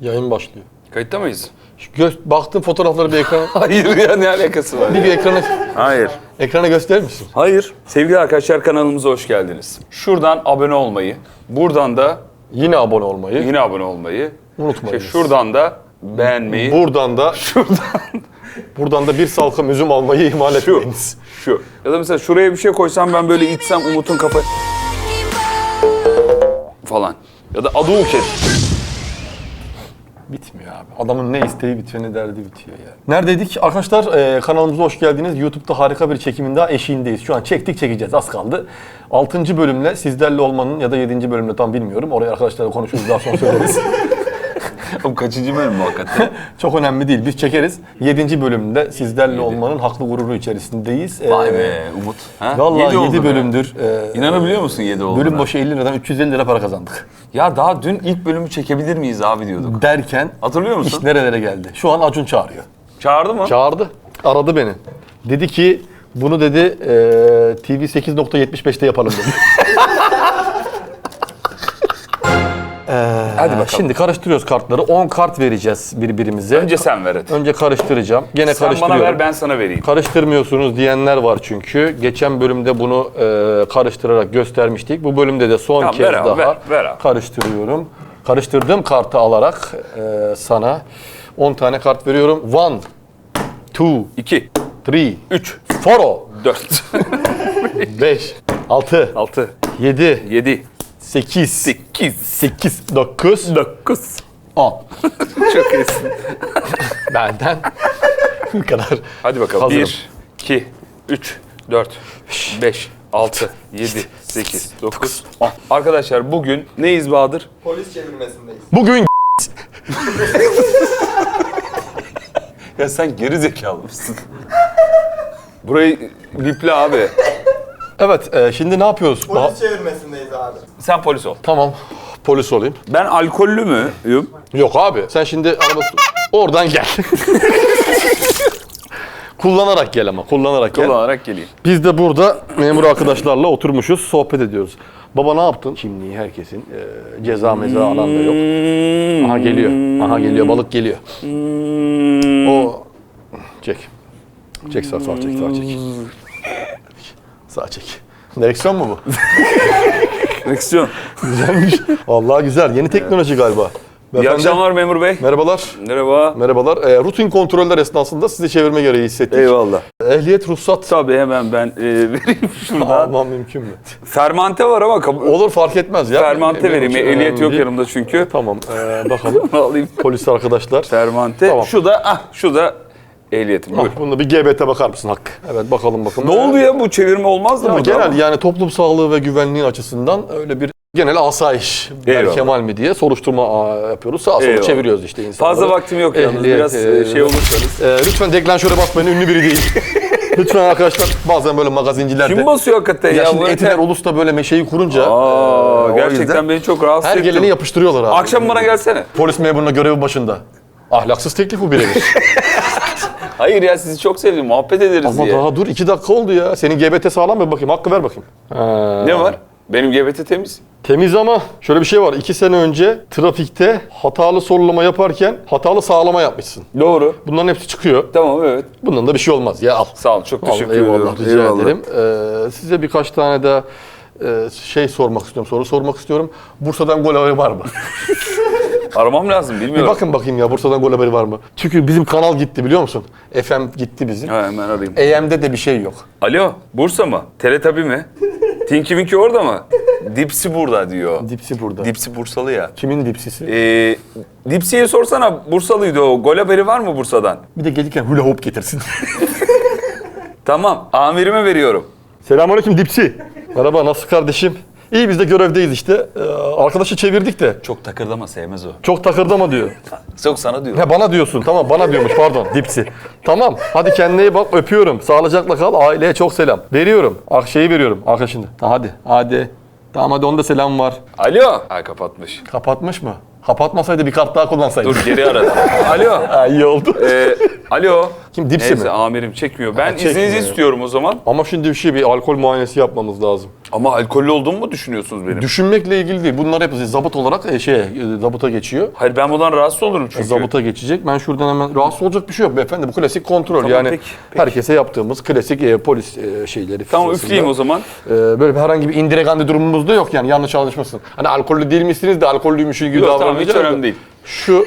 Yayın başlıyor. Kayıtta mıyız? Şu Gö- baktım fotoğrafları bir ekrana, Hayır ya ne alakası var? bir, bir ekrana, Hayır. ekrana gösterir misin? Hayır. Sevgili arkadaşlar kanalımıza hoş geldiniz. Şuradan abone olmayı, buradan da Yine abone olmayı. yine abone olmayı, Unutmayınız. işte şuradan da beğenmeyi, Buradan da şuradan buradan da bir salkım üzüm almayı ihmal şu, etmeyiniz. şu. Ya da mesela şuraya bir şey koysam ben böyle itsem Umut'un kafa falan. Ya da Aduket. Bitmiyor abi. Adamın ne isteği bitiyor ne derdi bitiyor ya. Neredeydik? Arkadaşlar e, kanalımıza hoş geldiniz. YouTube'da harika bir çekimin daha eşiğindeyiz. Şu an çektik çekeceğiz az kaldı. 6. bölümle sizlerle olmanın ya da 7. bölümle tam bilmiyorum. Oraya arkadaşlarla konuşuruz daha sonra söyleriz. Oğlum kaçıncı bölüm bu hakikaten? Çok önemli değil. Biz çekeriz. 7. bölümde sizlerle olmanın haklı gururu içerisindeyiz. E, Vay be Umut. Ha? Vallahi Yedi 7, oldu be. bölümdür. E, İnanabiliyor musun 7 olduğuna? bölüm başı 50 liradan 350 lira para kazandık. Ya daha dün ilk bölümü çekebilir miyiz abi diyorduk. Derken Hatırlıyor musun? iş nerelere geldi? Şu an Acun çağırıyor. Çağırdı mı? Çağırdı. Aradı beni. Dedi ki bunu dedi e, TV 8.75'te yapalım dedi. Hadi bakalım. Şimdi karıştırıyoruz kartları. 10 kart vereceğiz birbirimize. Önce sen ver hadi. Önce karıştıracağım. Gene Sen karıştırıyorum. bana ver ben sana vereyim. Karıştırmıyorsunuz diyenler var çünkü. Geçen bölümde bunu e, karıştırarak göstermiştik. Bu bölümde de son Tamam, kez ver abi, daha ver, ver abi. karıştırıyorum. Karıştırdığım kartı alarak e, sana 10 tane kart veriyorum. 1, 2, 2, 3, 3, 4, 4, 5, 6, 6, 7, 7, 8, 8, 8, 9, 9. 10. Çok iyisin. Benden bu kadar. Hadi bakalım. Hazırım. 1, 2, 3, 4, 5, 6, 7, 8, 9, 10. Arkadaşlar bugün neyiz Bahadır? Polis çevirmesindeyiz. Bugün Ya sen geri zekalı mısın? Burayı biple abi. Evet, e, şimdi ne yapıyoruz? Ba- Polis çevirmesindeyiz abi. Sen polis ol. tamam, polis olayım. Ben alkollü müyüm? Yok abi, sen şimdi araba oradan gel. kullanarak gel ama, kullanarak gel. Kullanarak geleyim. Biz de burada memur arkadaşlarla oturmuşuz, sohbet ediyoruz. Baba ne yaptın? Kimliği herkesin, e, ceza meza alan da yok. Aha geliyor, aha geliyor, balık geliyor. O çek. Çek sağ, sağ çek, sağ çek. Sağ çek. Direksiyon mu bu? Direksiyon. Güzelmiş. Vallahi güzel. Yeni teknoloji galiba. İyi Beyefendi, akşamlar memur bey. Merhabalar. Merhaba. Merhabalar. Ee, rutin kontroller esnasında sizi çevirme gereği hissettik. Eyvallah. Ehliyet, ruhsat Tabii hemen ben e, vereyim şuradan. almam mümkün mü? Fermante var ama kabul. Olur fark etmez ya. Fermante Benim vereyim. için Ehliyet önemli yok değil. yanımda çünkü. Tamam. ee, bakalım. Alayım. Polis arkadaşlar. Fermante. Tamam. Şu da ah şu da ehliyetim. Buyur. Ah, bunda bir GBT bakar mısın Hakkı? Evet bakalım bakalım. Ne oldu ya bu çevirme olmaz mı Ya burada? genel yani toplum sağlığı ve güvenliği açısından öyle bir genel asayiş. Eyvallah. Kemal mi diye soruşturma yapıyoruz. Sağa sola çeviriyoruz işte insanları. Fazla vaktim yok yalnız. Ehliyet, Biraz e, e, şey olursanız. Ee, lütfen deklanşöre basmayın ünlü biri değil. lütfen arkadaşlar bazen böyle magazinciler de. Kim basıyor hakikaten ya? Ya, şimdi Etiler yeter. Ulus'ta böyle meşeyi kurunca Aa, e, gerçekten beni çok rahatsız her geleni yapıştırıyorlar abi. Akşam bana gelsene. Polis memuruna görevi başında. Ahlaksız teklif bu birebir. Hayır ya sizi çok sevdim. Muhabbet ederiz Ama diye. daha dur iki dakika oldu ya. Senin GBT sağlam mı bakayım? Hakkı ver bakayım. Ne var? Benim GBT temiz. Temiz ama şöyle bir şey var. İki sene önce trafikte hatalı sorulama yaparken hatalı sağlama yapmışsın. Doğru. Bunların hepsi çıkıyor. Tamam evet. Bundan da bir şey olmaz. Ya al. Sağ ol. Çok teşekkür eyvallah, ediyorum. rica ederim. Ee, size birkaç tane de e, şey sormak istiyorum, soru sormak istiyorum. Bursa'dan gol haberi var mı? Aramam lazım bir bilmiyorum. bakın bakayım ya Bursa'dan gol haberi var mı? Çünkü bizim kanal gitti biliyor musun? FM gitti bizim. Ha, hemen arayayım. EM'de de bir şey yok. Alo, Bursa mı? Teletabi mi? Tinky Winky orada mı? Dipsi burada diyor. Dipsi burada. Dipsi Bursalı ya. Kimin dipsisi? Ee, Dipsi'ye sorsana Bursalıydı o. Gol haberi var mı Bursa'dan? bir de gelirken hula hoop getirsin. Tamam, amirime veriyorum. Selamünaleyküm dipsi. Merhaba nasıl kardeşim? İyi biz de görevdeyiz işte. Ee, arkadaşı çevirdik de. Çok takırdama sevmez o. Çok takırdama diyor. Çok sana diyor. He bana diyorsun tamam bana diyormuş pardon dipsi. Tamam hadi kendine iyi bak öpüyorum. Sağlıcakla kal aileye çok selam. Veriyorum. Ah şeyi veriyorum arkadaşını. Ha, hadi hadi. Tamam hadi onda selam var. Alo. Ha kapatmış. Kapatmış mı? Kapatmasaydı bir kart daha kullansaydı. Dur geri ara. Alo. Ha, iyi oldu. Ee, Alo. Kim, dipsi Neyse mi? amirim çekmiyor. Ben çekmiyor izninizi istiyorum o zaman. Ama şimdi bir şey bir alkol muayenesi yapmamız lazım. Ama alkollü olduğumu mu düşünüyorsunuz benim? Düşünmekle ilgili değil. Bunlar hep zabıt olarak e, şeye, e, zabıta geçiyor. Hayır ben bundan rahatsız olurum çünkü. Zabıta geçecek. Ben şuradan hemen rahatsız olacak bir şey yok beyefendi. Bu klasik kontrol. Tamam, yani peki, peki. herkese yaptığımız klasik e, polis e, şeyleri. Tamam sırasında. üfleyeyim o zaman. E, böyle bir herhangi bir indiregandı durumumuz da yok yani yanlış anlaşmasın. Hani alkollü değil misiniz de alkollüymüşsün gibi Yok tamam hiç da. önemli değil. Şu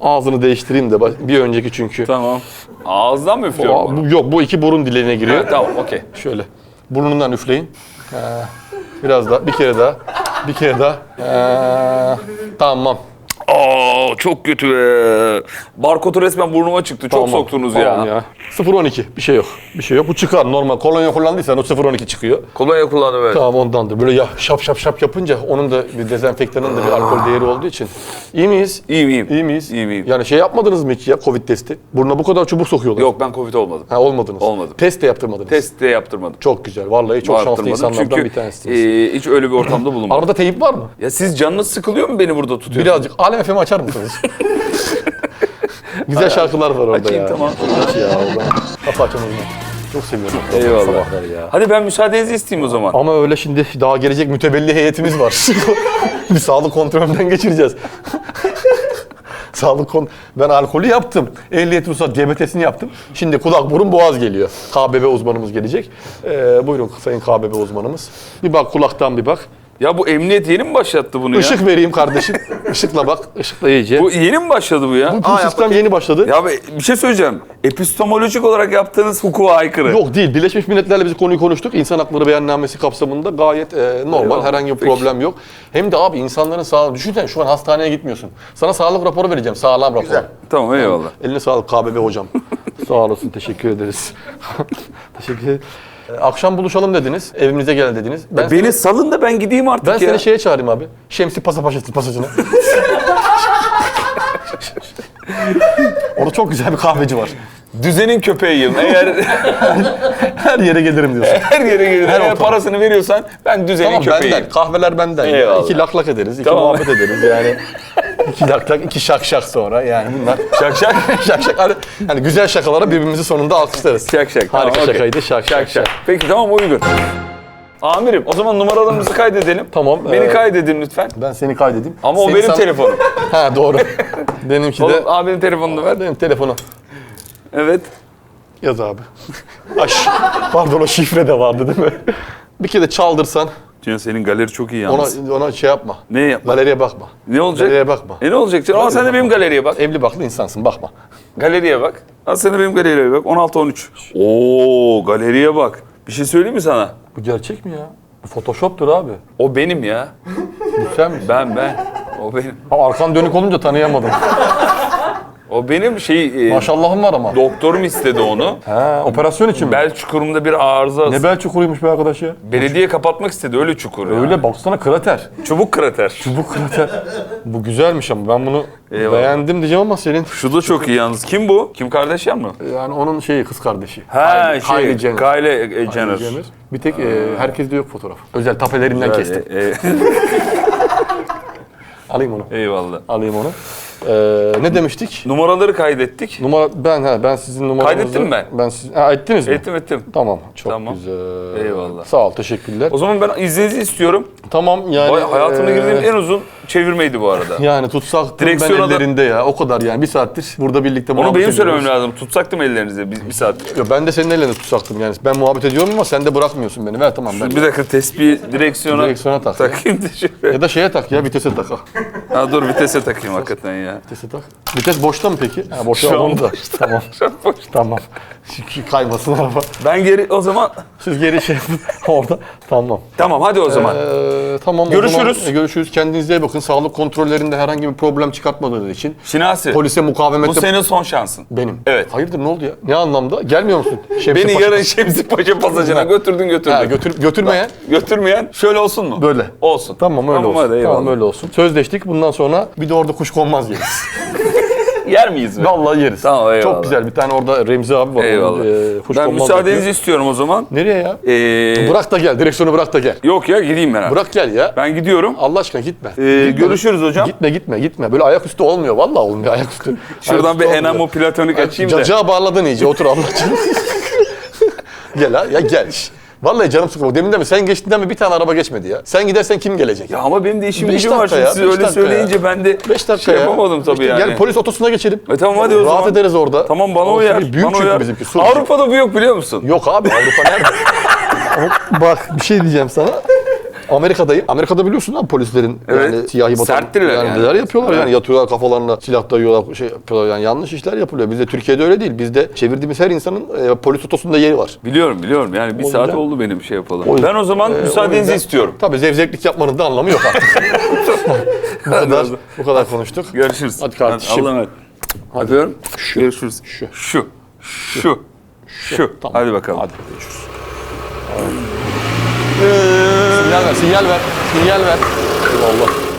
ağzını değiştireyim de bir önceki çünkü. Tamam. Ağızdan mı üflüyorum Aa, onu? bu, yok bu iki burun dileğine giriyor. Evet, tamam okey. Şöyle. Burnundan üfleyin. Ee, biraz daha. Bir kere daha. Bir kere daha. Ee, tamam. Aa çok kötü be. Barkodu resmen burnuma çıktı. Çok Tamam, soktunuz tamam ya. ya. 0-12 bir şey yok. Bir şey yok. Bu çıkar normal. Kolonya kullandıysan o 0-12 çıkıyor. Kolonya kullandım evet. Tamam ondandır. Böyle ya şap şap şap yapınca onun da bir dezenfektanın da bir alkol değeri olduğu için. İyi miyiz? İyiyim iyiyim. İyi miyiz? İyiyim iyiyim. Yani şey yapmadınız mı hiç ya Covid testi? Burnuna bu kadar çubuk sokuyorlar. Yok ben Covid olmadım. Ha olmadınız. Olmadım. Test de yaptırmadınız. Test de yaptırmadım. Çok güzel. Vallahi çok şanslı Yaptırmadım insanlardan çünkü bir tanesiniz. e, hiç öyle bir ortamda bulunmadım. Arabada teyip var mı? ya siz canınız sıkılıyor mu beni burada tutuyorsunuz? Birazcık Alem FM'i açar mısınız? Güzel şarkılar var orada Açayım, ya. tamam. Aç ya oradan. Kapı açalım. Çok seviyorum. Eyvallah. Sabahları ya. Hadi ben müsaadenizi isteyeyim o zaman. Ama öyle şimdi daha gelecek mütevelli heyetimiz var. bir sağlık kontrolünden geçireceğiz. sağlık kon ben alkolü yaptım. Ehliyet ruhsat GBT'sini yaptım. Şimdi kulak burun boğaz geliyor. KBB uzmanımız gelecek. Ee, buyurun sayın KBB uzmanımız. Bir bak kulaktan bir bak. Ya bu emniyet yeni mi başlattı bunu ya? Işık vereyim kardeşim. Işıkla bak. Işıkla iyice. Bu yeni mi başladı bu ya? Bu sistem yeni başladı. Ya be- bir şey söyleyeceğim. Epistemolojik olarak yaptığınız hukuka aykırı. Yok değil. Birleşmiş Milletler'le biz konuyu konuştuk. İnsan Hakları Beyannamesi kapsamında gayet e, normal. Eyvallah. Herhangi bir Peki. problem yok. Hem de abi insanların sağlığı... Düşünsene şu an hastaneye gitmiyorsun. Sana sağlık raporu vereceğim. Sağlam rapor. Güzel. Tamam eyvallah. Eline sağlık KBB hocam. Sağ olasın. Teşekkür ederiz. teşekkür ederim. E, Akşam buluşalım dediniz. Evimize gel dediniz. Ben, Beni salın da ben gideyim artık ben ya. seni şeye çağırayım abi. Şemsi Pasapaşası pasajına. Orada çok güzel bir kahveci var. Düzenin köpeğiyim. Eğer Her yere gelirim diyorsun. her yere gelir. Her Eğer parasını veriyorsan ben düzenin Tamam köpeğiyim. benden. Kahveler benden. Eyvallah. İki lak lak ederiz. iki Tamam. muhabbet ederiz yani. iki lak lak, iki şak şak sonra yani bunlar. Şak şak. şak şak. Hani, hani güzel şakalara birbirimizi sonunda alkışlarız. Şak şak. Harika Tamam, şakaydı. Şak şak şak. Peki tamam uygun. Amirim o zaman numaralarımızı kaydedelim. Tamam, Beni ee, kaydedin lütfen. Ben seni kaydedeyim. Ama o Seni benim san- telefonum. Ha doğru. Benimki de Oğlum abinin telefonunu ver. benim telefonu. Evet. Yaz abi. Aş. Pardon o şifre de vardı değil mi? Bir kere çaldırsan Cihan senin galeri çok iyi ona yalnız. ona şey yapma. Ne yapma? Galeriye bakma. Ne olacak? Galeriye bakma. E ne olacak? canım? Ama sen de benim galeriye bak. Evli baklı insansın bakma. Galeriye bak. Al sen de benim galeriye bak. 16-13. Oo galeriye bak. Bir şey söyleyeyim mi sana? Bu gerçek mi ya? Bu Photoshop'tur abi. O benim ya. Bu sen misin? Ben ben. O benim. Ama arkan dönük olunca tanıyamadım. O benim şey... e, Maşallahım var ama. doktorum istedi onu. Ha, operasyon için mi? Bel çukurumda bir arıza. Ne bel çukuruymuş be arkadaş ya. Belediye kapatmak istedi öyle çukur. ya. Öyle baksana krater. Çubuk krater. Bu krater. Bu güzelmiş ama ben bunu Eyvallah. beğendim diyeceğim ama senin Şu da çok iyi yalnız. Kim bu? Kim Kardashian mı? yani onun şeyi kız kardeşi. Ha Kylie- şey. Kylie Jenner. Kylie e, Jenner. Jenner. Bir tek e, herkeste yok fotoğraf. Özel tapelerinden kestim. E, e, Alayım onu. eyvallah. Alayım onu. Ee, ne demiştik? Numaraları kaydettik. Numara ben ha ben sizin numaranızı Kaydettim ben. Ben siz ha, ettiniz mi? Ettim ettim. Tamam. Çok Tamam. güzel. Eyvallah. Sağ ol. Teşekkürler. O zaman ben izninizi istiyorum. Tamam yani Vay, hayatımda e, girdiğim en uzun çevirmeydi bu arada. yani tutsak ben Direksiyona da- ellerinde ya. O kadar yani. Bir saattir burada birlikte Onu muhabbet benim ediyoruz. söylemem lazım. Tutsaktım ellerinize bir, bir saat. Yo, ben de senin ellerini tutsaktım yani. Ben muhabbet ediyorum ama sen de bırakmıyorsun beni. Ver tamam ben. Bir dakika tespih direksiyona, Direksiyona tak ya. takayım da şöyle. Ya da şeye tak ya vitese tak. ha. Ha dur vitese takayım hakikaten ya. Vitese tak. Vites boşta mı peki? Ha boşta Şu an onu da. Tamam. An boş. Tamam. Çünkü kaymasın araba. Ben geri o zaman Siz geri şey yapın. orada. Tamam. tamam hadi o zaman. Ee, tamam. o Görüşürüz. zaman, e, görüşürüz. Kendinize iyi bakın. Sağlık kontrollerinde herhangi bir problem çıkartmadığınız için. Şinasi Polise bu mukavemette... senin son şansın. Benim. Evet. Hayırdır ne oldu ya? Ne anlamda? Gelmiyor musun? Şemsi Beni Paşa- yarın Şemsi Paşa pasajına götürdün götürdün. Ha, götür, götürmeyen Götürmeyen şöyle olsun mu? böyle. Olsun. Tamam öyle Tamam, olsun. hadi, eyvallah. tamam öyle olsun. Sözleştik. Bundan sonra bir de orada kuş konmaz yeriz. Yer miyiz mi? Vallahi yeriz. Tamam, eyvallah. Çok güzel. Bir tane orada Remzi abi var. Eyvallah. Onun, e, kuş ben müsaadenizi yapıyor. istiyorum o zaman. Nereye ya? Ee, Bırak da gel. Direksiyonu bırak da gel. Yok ya gideyim ben abi. Bırak gel ya. Ben gidiyorum. Allah aşkına gitme. Ee, Gitme. görüşürüz hocam. Gitme gitme gitme. Böyle ayaküstü olmuyor. Vallahi olmuyor ayaküstü. Şuradan Ayaküstü bir enamo platonik açayım da. Cacığa bağladın iyice. Otur Allah gel ha. Ya gel. Vallahi canım sıkıldı. Demin de mi? Sen geçtiğinden mi bir tane araba geçmedi ya? Sen gidersen kim gelecek? Ya ama benim de işim Beş gücüm var dakika şimdi ya, siz beş öyle dakika söyleyince ya. ben de 5 dakika şey ya. yapamadım tabii İşte yani. Gel polis otosuna geçelim. E tamam hadi o Rahat zaman. ederiz orada. Tamam bana O uyar. Büyük bana çünkü uyar. bizimki. Avrupa'da bu yok biliyor musun? Yok abi Avrupa nerede? Ama Bak bir şey diyeceğim sana. Amerika'dayım. Amerika'da biliyorsun lan polislerin Evet. yani siyahi batan Serttirler yani, neler yapıyorlar Evet. yani yatıyorlar kafalarına silah dayıyorlar şey yapıyorlar yani yanlış işler yapılıyor. Bizde Türkiye'de öyle değil. Bizde çevirdiğimiz her insanın e, polis otosunda yeri var. Biliyorum biliyorum yani bir O saat yüzden- oldu benim şey yapalım. O yüzden- ben o zaman Ee, o müsaadenizi yüzden- istiyorum. Tabii zevzeklik yapmanın da anlamı yok artık. bu kadar bu kadar konuştuk. Görüşürüz. Hadi kardeşim. Allah'a emanet. Öpüyorum. Görüşürüz. Şu. Şu. Şu. Şu. Tamam. Hadi bakalım. Hadi görüşürüz. Sinyal ver, sinyal ver, sinyal ver. Eyvallah.